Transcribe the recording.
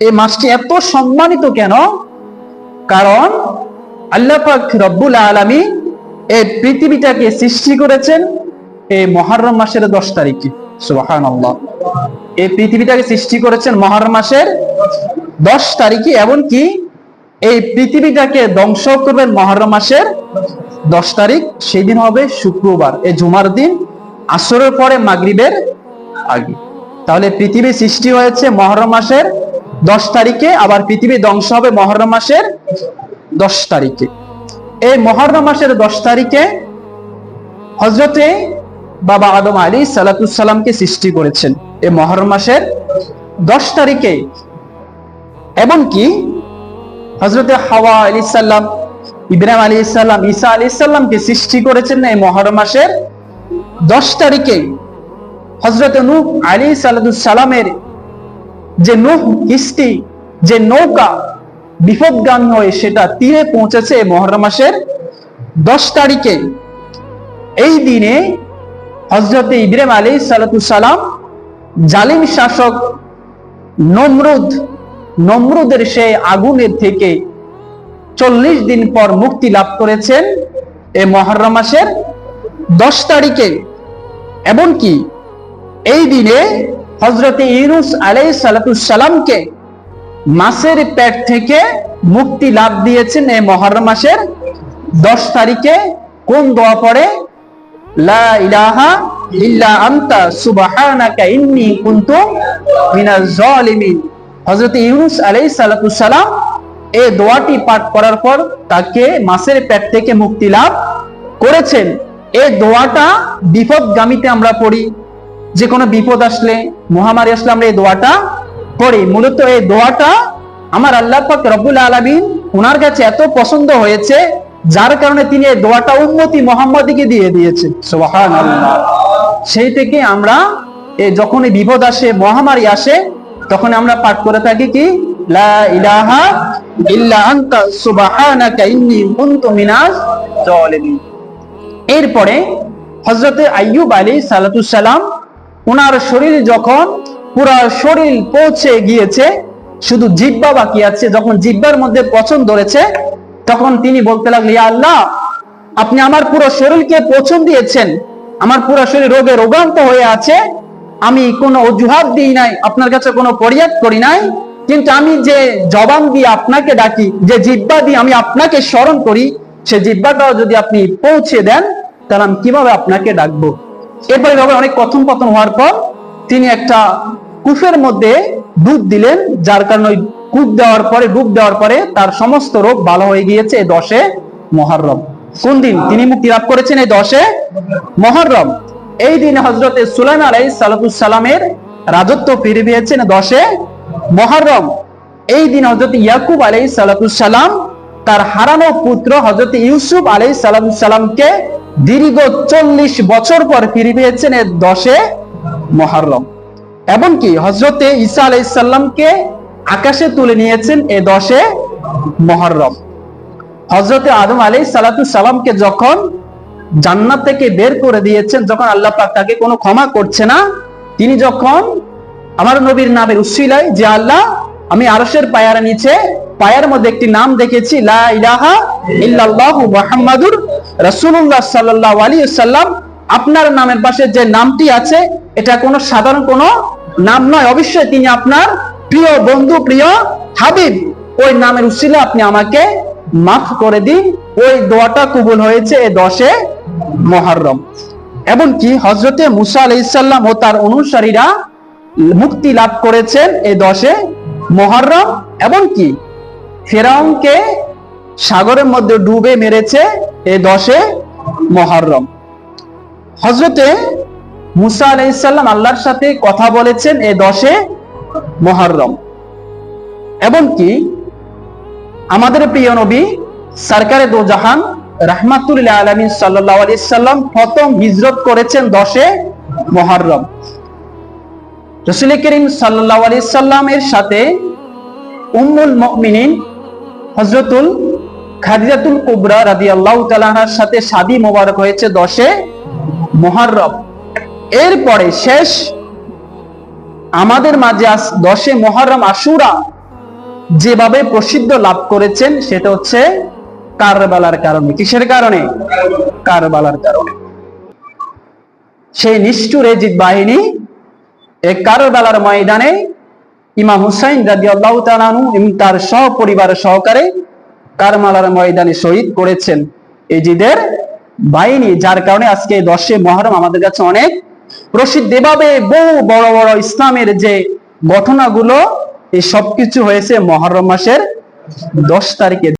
এই মাসটি এত সম্মানিত কেন? কারণ আল্লাহ রব্বুল আলমী এই পৃথিবীটাকে সৃষ্টি করেছেন এই মহরম মাসের দশ তারিখে। সুবাহান এই পৃথিবীটাকে সৃষ্টি করেছেন মহরম মাসের দশ তারিখে, এমনকি এই পৃথিবীটাকে ধ্বংস করবেন মহরম মাসের দশ তারিখ সেই দিন হবে শুক্রবার। এই জুমার দিন, আসরের পরে মাগরিবের আগে। তাহলে পৃথিবী সৃষ্টি হয়েছে মহরম মাসের দশ তারিখে, আবার পৃথিবী ধ্বংস হবে মহরম মাসের দশ তারিখে। এই মহরম মাসের দশ তারিখে হজরতে বাবা আদম আলী সালাতুসাল্লামকে সৃষ্টি করেছেন। এই মহরম মাসের দশ তারিখে। এমনকি হজরতে হাওয়া আলী সাল্লাম, ইব্রাহিম আলী ইসাল্লাম ঈসা আলী ইসাল্লামকে সৃষ্টি করেছেন এই মহরম মাসের দশ তারিখে। হজরত নূহ আলী সালামের যে নূহ কিস্তি যে নৌকা বিপদগামী হয়ে সেটা তীরে পৌঁছেছে মহরম মাসের দশ তারিখে। এই দিনে হজরত ইব্রাহিম আলী সালাম জালিম শাসক নমরুদ, নমরুদের সেই আগুনের থেকে চল্লিশ দিন পর মুক্তি লাভ করেছেন এ মহরম মাসের দশ তারিখে। এমনকি এই দিনে হজরত ইউনুস আলাই সালাতামকে মাসের পেট থেকে মুক্তি লাভ দিয়েছেন এই মহরম মাসের দশ তারিখে। কোন দোয়া পড়ে? এই দোয়াটি পাঠ করার পর তাকে পেট থেকে মুক্তি লাভ করেছেন। দোয়াটা বিপদগামীতে আমরা পড়ি। যে কোনো বিপদ আসলে, মহামারী আসলে আমরা এই দোয়াটা পড়ি মূলত এই দোয়াটা আমার আল্লাহ পাক রব্বুল আলামিন ওনার কাছে এত পছন্দ হয়েছে, যার কারণে তিনি এই দোয়াটা উম্মতি মোহাম্মদীকে দিয়ে সুবহানাল্লাহ। সেই থেকে আমরা যখন বিপদ আসে, মহামারী আসে তখন আমরা পাঠ করে থাকি কি? লা ইলাহা ইল্লা আনতা, সুবহানাকা কুনতু জালিমিন এরপরে হযরতে আইয়ুব আলাইহিস সালাম ওনার শরীর যখন পুরো শরীর পৌঁছে গিয়েছে, শুধু জিব্বা বাকি আছে, যখন জিব্বার মধ্যে পছন্দ ধরেছে, তখন তিনি বলতে লাগলেন, ইয়া আল্লাহ, আপনি আমার পুরো শরীরকে পছন্দ দিয়েছেন, আমার পুরো শরীর রোগে রোগান্ত হয়ে আছে, আমি কোনো অজুহাত দিই নাই, আপনার কাছে কোনো পরিয়াদ করি নাই, কিন্তু আমি যে জবান দিয়ে আপনাকে ডাকি, যে জিব্বা দিয়ে আমি আপনাকে স্মরণ করি, সে জিব্বাটাও যদি আপনি পৌঁছে দেন, তাহলে আমি কীভাবে আপনাকে ডাকবো? এরপরে বাবা অনেক কথন পতন হওয়ার পর তিনি একটা কুফের মধ্যে ডুব দিলেন, যার কারণে ওই কূপ দেওয়ার পরে, ডুব দেওয়ার পরে তার সমস্ত রোগ ভালো হয়ে গিয়েছে দশে মহরম। কোন দিন? তিনি মুক্তি লাভ করেছেন এই দশে মহরম। এই দিন হজরতে সুলাইম আলাই সালামের রাজত্ব ফিরে পেয়েছেন দশে মহরম। এই দিন হজরত ইয়াকুব আলাই সালাম তার হারানো পুত্র হজরত ইউসুফ আলাই সালামকে দীর্ঘ চল্লিশ বছর পর ফিরে পেয়েছেন এই দশে মহরম। এমনকি হজরতে ঈসা আলাইসাল্লামকে আকাশে তুলে নিয়েছেন এ দশে মহরম। হজরতে আদম আলাই সালাতু সালামকে যখন জান্নাত থেকে বের করে দিয়েছেন, যখন আল্লাহ পাক তাকে কোনো ক্ষমা করছে না, তিনি যখন আমার নবীর নামের উসিলায় যে আল্লাহ, আমি আরশের পায়ার নিচে, পায়ার মধ্যে একটি নাম দেখেছি, লা ইলাহা ইল্লাল্লাহু মুহাম্মাদুর রাসূলুল্লাহ সাল্লাল্লাহু আলাইহি সাল্লাম আপনার নামের পাশে যে নামটি আছে, এটা কোনো সাধারণ কোনো নাম নয়। অবশ্যই তিনি আপনার প্রিয় বন্ধু, প্রিয় হাবিব। ওই নামের উসিলে আপনি আমাকে মাফ করে দিন। ওই দোয়াটা কবুল হয়েছে এ দশে মহরম। এমনকি হজরতে মুসা আলাইসাল্লাম ও তার অনুসারীরা মুক্তি লাভ করেছেন এই দশে মহরম। এমনকি ফেরাউনকে সাগরের মধ্যে ডুবে মেরেছে। এই দশে মহরম। হজরতে মুসা আলাইসাল্লাম আল্লাহর সাথে কথা বলেছেন এই দশে মহরম। এমনকি আমাদের প্রিয় নবী সরকারে দো জাহান রাহমাতুল্লাহ আলমী সাল্লাহ প্রথম হিজরত করেছেন দশে মহরম। রসুল করিম সাল্লাহ সাথে উম্মুল মিনিন হজরতুল খাদিজাতুল কুবরা রাদি আল্লাহ তালাহার সাথে শাদি মোবারক হয়েছে দশে মহরম এরপরে শেষ, আমাদের মাঝে দশে মহরম আশুরা। যেভাবে প্রসিদ্ধ লাভ করেছেন, সেটা হচ্ছে কারবালার কারণে। কিসের কারণে? কারবালার কারণে। সেই নিষ্ঠুর এজিদ বাহিনী এ কারবালার ময়দানে ইমাম হুসাইন রাজি আল্লাহ তালানু এবং তার সহপরিবার সহকারে কারমালার ময়দানে শহীদ করেছেন এজিদের বাহিনী, যার কারণে আজকে দশে মহরম আমাদের কাছে অনেক প্রসিদ্ধ। এভাবে বহু বড় বড় ইসলামের যে ঘটনাগুলো, এই সবকিছু হয়েছে মহরম মাসের দশ তারিখে।